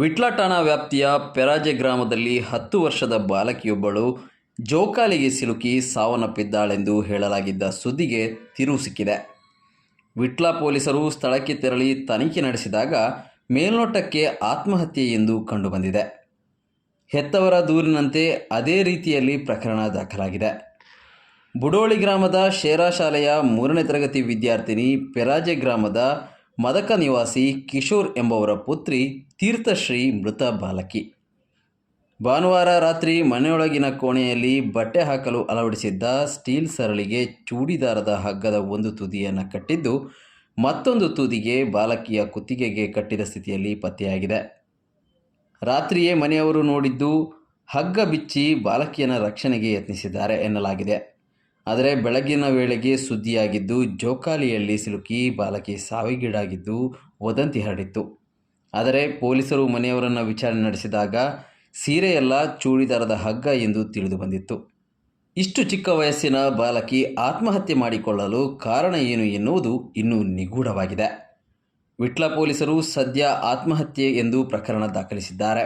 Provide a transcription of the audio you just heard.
ವಿಟ್ಲ ಠಾಣಾ ವ್ಯಾಪ್ತಿಯ ಪೆರಾಜೆ ಗ್ರಾಮದಲ್ಲಿ ಹತ್ತು ವರ್ಷದ ಬಾಲಕಿಯೊಬ್ಬಳು ಜೋಕಾಲಿಗೆ ಸಿಲುಕಿ ಸಾವನ್ನಪ್ಪಿದ್ದಾಳೆಂದು ಹೇಳಲಾಗಿದ್ದ ಸುದ್ದಿಗೆ ತಿರುವು ಸಿಕ್ಕಿದೆ. ವಿಟ್ಲ ಪೊಲೀಸರು ಸ್ಥಳಕ್ಕೆ ತೆರಳಿ ತನಿಖೆ ನಡೆಸಿದಾಗ ಮೇಲ್ನೋಟಕ್ಕೆ ಆತ್ಮಹತ್ಯೆ ಎಂದು ಕಂಡುಬಂದಿದೆ. ಹೆತ್ತವರ ದೂರಿನಂತೆ ಅದೇ ರೀತಿಯಲ್ಲಿ ಪ್ರಕರಣ ದಾಖಲಾಗಿದೆ. ಬುಡೋಳಿ ಗ್ರಾಮದ ಶೇರಾ ಶಾಲೆಯ ಮೂರನೇ ತರಗತಿ ವಿದ್ಯಾರ್ಥಿನಿ ಪೆರಾಜೆ ಗ್ರಾಮದ ಮದಕ ನಿವಾಸಿ ಕಿಶೋರ್ ಎಂಬವರ ಪುತ್ರಿ ತೀರ್ಥಶ್ರೀ ಮೃತ ಬಾಲಕಿ. ಭಾನುವಾರ ರಾತ್ರಿ ಮನೆಯೊಳಗಿನ ಕೋಣೆಯಲ್ಲಿ ಬಟ್ಟೆ ಹಾಕಲು ಅಳವಡಿಸಿದ್ದ ಸ್ಟೀಲ್ ಸರಳಿಗೆ ಚೂಡಿದಾರದ ಹಗ್ಗದ ಒಂದು ತುದಿಯನ್ನು ಕಟ್ಟಿದ್ದು, ಮತ್ತೊಂದು ತುದಿಗೆ ಬಾಲಕಿಯ ಕುತ್ತಿಗೆಗೆ ಕಟ್ಟಿದ ಸ್ಥಿತಿಯಲ್ಲಿ ಪತ್ತೆಯಾಗಿದೆ. ರಾತ್ರಿಯೇ ಮನೆಯವರು ನೋಡಿದ್ದು, ಹಗ್ಗ ಬಿಚ್ಚಿ ಬಾಲಕಿಯನ ರಕ್ಷಣೆಗೆ ಯತ್ನಿಸಿದ್ದಾರೆ ಎನ್ನಲಾಗಿದೆ. ಆದರೆ ಬೆಳಗಿನ ವೇಳೆಗೆ ಸುದ್ದಿಯಾಗಿದ್ದು, ಜೋಕಾಲಿಯಲ್ಲಿ ಸಿಲುಕಿ ಬಾಲಕಿ ಸಾವಿಗೀಡಾಗಿದ್ದು ವದಂತಿ ಹರಡಿತ್ತು. ಆದರೆ ಪೊಲೀಸರು ಮನೆಯವರನ್ನು ವಿಚಾರಣೆ ನಡೆಸಿದಾಗ ಸೀರೆಯೆಲ್ಲ ಚೂಡಿದಾರದ ಹಗ್ಗ ಎಂದು ತಿಳಿದು ಬಂದಿತ್ತು. ಇಷ್ಟು ಚಿಕ್ಕ ವಯಸ್ಸಿನ ಬಾಲಕಿ ಆತ್ಮಹತ್ಯೆ ಮಾಡಿಕೊಳ್ಳಲು ಕಾರಣ ಏನು ಎನ್ನುವುದು ಇನ್ನೂ ನಿಗೂಢವಾಗಿದೆ. ವಿಟ್ಲ ಪೊಲೀಸರು ಸದ್ಯ ಆತ್ಮಹತ್ಯೆ ಎಂದು ಪ್ರಕರಣ ದಾಖಲಿಸಿದ್ದಾರೆ.